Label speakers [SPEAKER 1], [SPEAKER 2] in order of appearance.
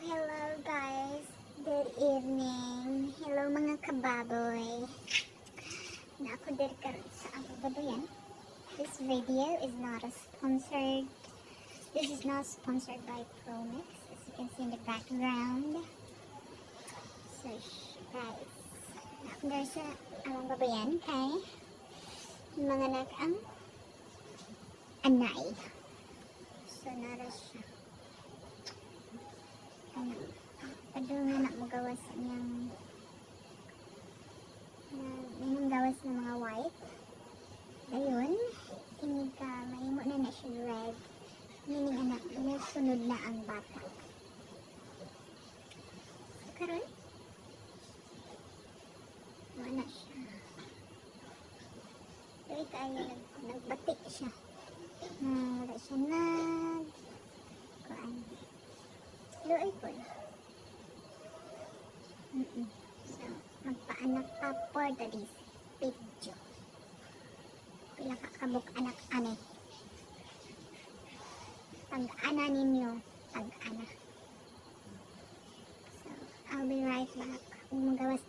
[SPEAKER 1] hello guys. Good evening. Hello mga kababoy. Na ako diri karon sa Abu Babayan. This video is not a sponsored. This is not sponsored by Promix. As you can see in the background. So, guys. Na ako diri sa Abu Babayan kay mga anak ang anay. So, nara siya. Ano, pado nga na mo gawas niyang na, niyang gawas ng mga white. Ayun, kinig ka, mahimo na na siya red. Meaning anak, sunod na ang bata. Karon, wala siya. Kaya nag, nagbatik siya. Na wala siya nag... Po. Mm-mm. So, magpaanak pa for the this video. Pila ka kabuk anak ane. Pag-ana ninyo, pag-ana. So, I'll be right back. Magawas